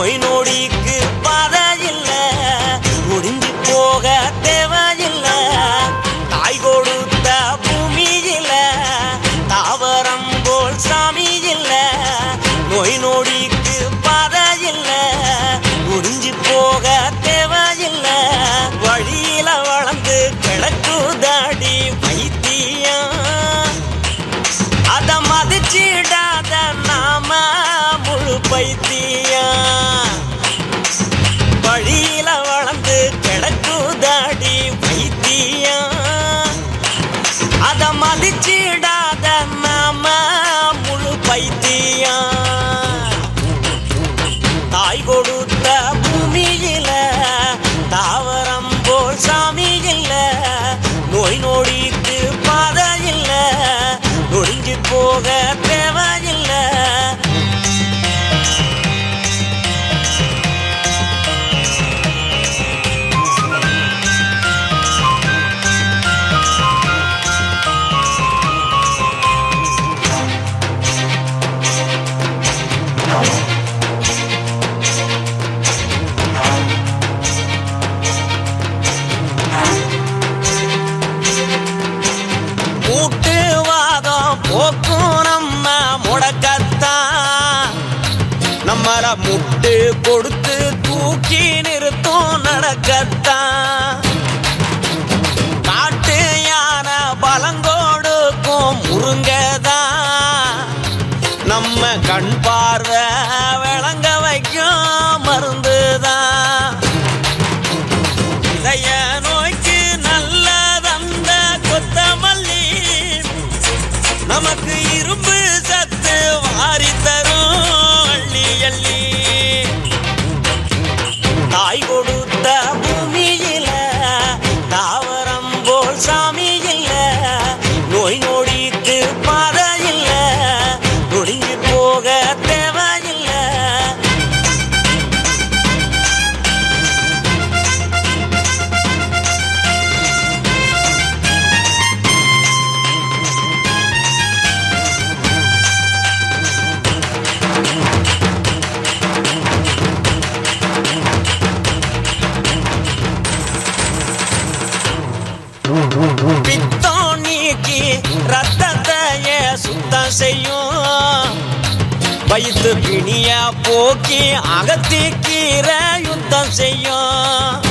நோய் நொடிக்கு பாதை இல்ல முடிஞ்சு போக தேவையில்ல. தாய் கொடுத்த பூமியில தாவரம் போல் சாமி இல்ல. நோய் நொடிக்கு பாதை இல்ல முடிஞ்சு போக தேவையில்ல. வழியில வளர்ந்து கிழக்கு தாடி வைத்தியம் அத மதிச்சிடாத நாம முழு பைத்தியம். பிடிச்சிடாத மாமா முழு பைத்தியம். மர முட்டு கொடுத்து தூக்கி நிறுத்தும் நடக்கத்தான் காட்டு யானை பலங்கோடுக்கும் முருங்கதான் நம்ம கண் பார்வை விளங்க வைக்கும் மருந்துதான் இதய நோய் நொடிக்கு ரத்தத்தைய சுத்தம் செய்யும். வயிற்று பிணியா போக்கி அகத்தி கீரை யுத்தம் செய்யும்.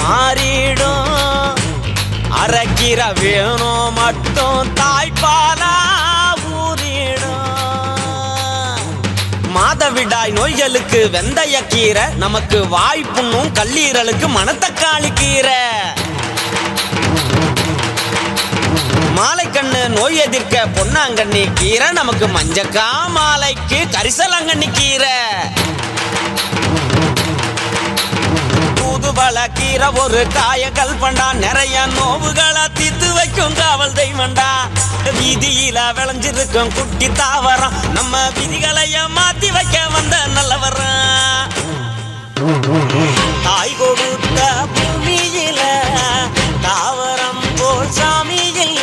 மாறிடும். அரைக்கிற வேணும் மட்டும் தாய்ப்பாலா மாதவிடாய் நோய்களுக்கு வெந்தய கீரை நமக்கு வாய்ப்புண்ணும் கல்லீரலுக்கு மணத்தக்காளி கீரை. மாலைக்கண்ணு நோய் எதிர்க்க பொன்னாங்கண்ணி கீரை நமக்கு மஞ்சக்கா மாலைக்கு கரிசலாங்கண்ணி கீரை. வளர்க்கிற ஒரு காய கல்பண்டா நிறைய நோவுகளை தீத்து வைக்கும் காவல் தெய்வண்டா. வீதியில விளைஞ்சிருக்கும் குட்டி தாவரம். நம்ம விதிகளைய மாத்தி வைக்க வந்த நல்லவரம் தாய் கொடுத்த பூமியில தாவரம் போல் சாமி இல்ல.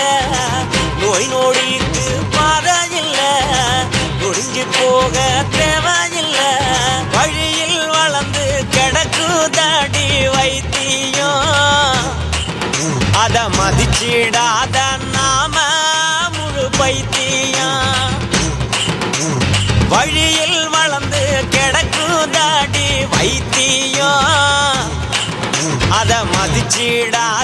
நோய் நோடிக்கு பாத இல்ல. நொடிஞ்சு போக தேவையில்லை வழியில் வளர்ந்து கிடக்குதான் வைத்தியம் அத மதிச்சிடாத நாம முழு பைத்தியம் வழியில் வளர்ந்து கிடக்குதாடி வைத்தியம் அத மதிச்சிடாத